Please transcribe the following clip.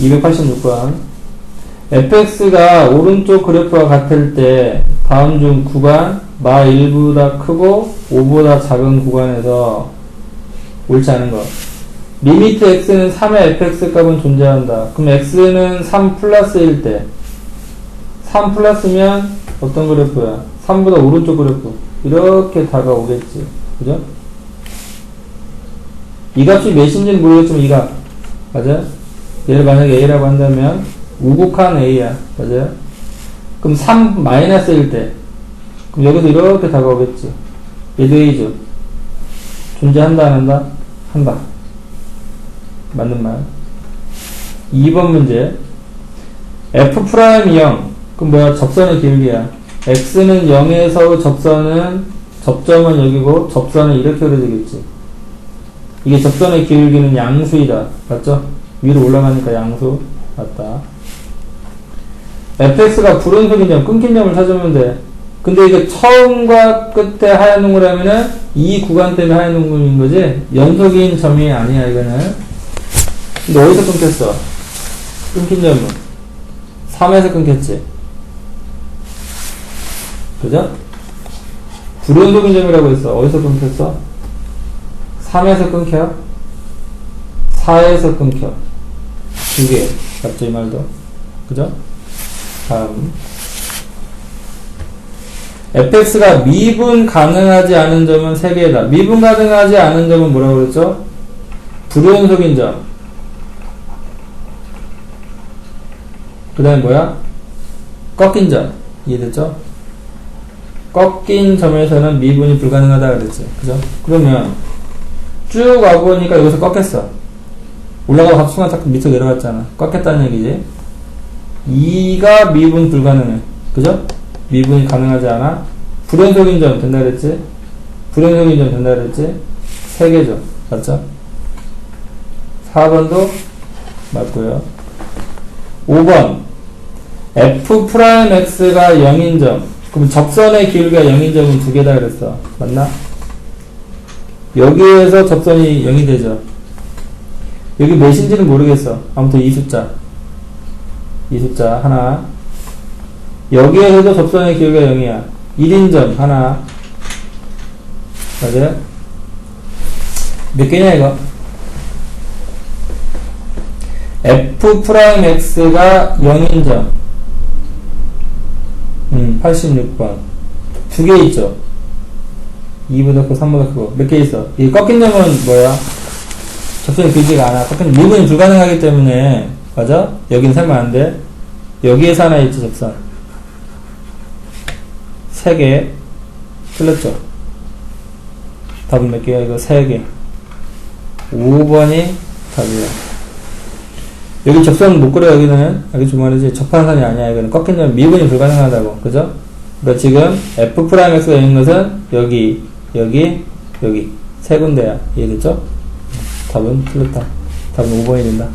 286번. fx가 오른쪽 그래프와 같을 때 다음 중 구간 마 1보다 크고 5보다 작은 구간에서 옳지 않은 것. 리미트 x는 3의 fx 값은 존재한다. 그럼 x는 3 플러스일 때, 3 플러스면 어떤 그래프야? 3보다 오른쪽 그래프. 이렇게 다가오겠지. 그죠? 이 값이 몇인지는 모르겠지만 이 값. 맞아요? 얘를 만약에 a라고 한다면 우곡한 a야. 맞아요? 그럼 3 마이너스일 때. 그럼 여기서 이렇게 다가오겠지. 얘도 a죠. 존재한다, 안 한다? 한다. 맞는 말. 2번 문제. f 프라임 0. 그럼 뭐야? 접선의 길기야. x는 0에서 접선은 접점은 여기고 접선은 이렇게 그려지겠지. 이게 접선의 길기는 양수이다. 맞죠? 위로 올라가니까 양수. 맞다. fx가 불연속인 점, 끊긴 점을 찾으면 돼. 근데 이게 처음과 끝에 하얀 동그라미는 이 구간 때문에 하얀 동그라미인 거지? 연속인 점이 아니야, 이거는. 근데 어디서 끊겼어? 끊긴 점은? 3에서 끊겼지. 그죠? 불연속인 점이라고 했어. 어디서 끊겼어? 3에서 끊겨? 4에서 끊겨. 두 개. 맞죠, 이 말도? 그죠? 다음. fx가 미분 가능하지 않은 점은 3개다. 미분 가능하지 않은 점은 뭐라고 그랬죠? 불연속인 점. 그 다음에 뭐야? 꺾인 점. 이해됐죠? 꺾인 점에서는 미분이 불가능하다 그랬지. 그죠? 그러면 쭉 와보니까 여기서 꺾였어. 올라가고 순간 자꾸 밑으로 내려갔잖아. 꺾였다는 얘기지. 2가 미분 불가능해. 그죠? 미분이 가능하지 않아. 불연속인 점 된다 그랬지? 불연속인 점 된다 그랬지? 3개죠. 맞죠? 4번도 맞고요. 5번. f 프라임 x가 0인 점. 그럼 접선의 길이가 0인 점은 두 개다 그랬어. 맞나? 여기에서 접선이 0이 되죠. 여기 몇인지는 모르겠어. 아무튼 이 숫자. 이 숫자 하나. 여기에서도 접선의 길이가 0이야. 1인 점 하나. 맞아요? 몇 개냐 이거? f 프라임 x가 0인 점. 음, 86번. 두 개 있죠? 2보다 크고 3보다 크고. 몇 개 있어? 이 꺾인 점은 뭐야? 접선이 길지가 않아. 점. 미분이 불가능하기 때문에. 맞아? 여기는 설마 안 돼? 여기에서 하나 있죠, 접선. 세 개. 틀렸죠? 답은 몇 개야? 이거 세 개. 5번이 답이야. 여기 접선 못 그려, 여기는. 여기 좀 말이지. 접한선이 아니야. 이거는 꺾인 점 미분이 불가능하다고. 그죠? 그러니까 지금 f 프라임 x가 있는 것은 여기, 여기, 여기. 세 군데야. 이해됐죠? 답은 틀렸다. 답은 5번이 된다.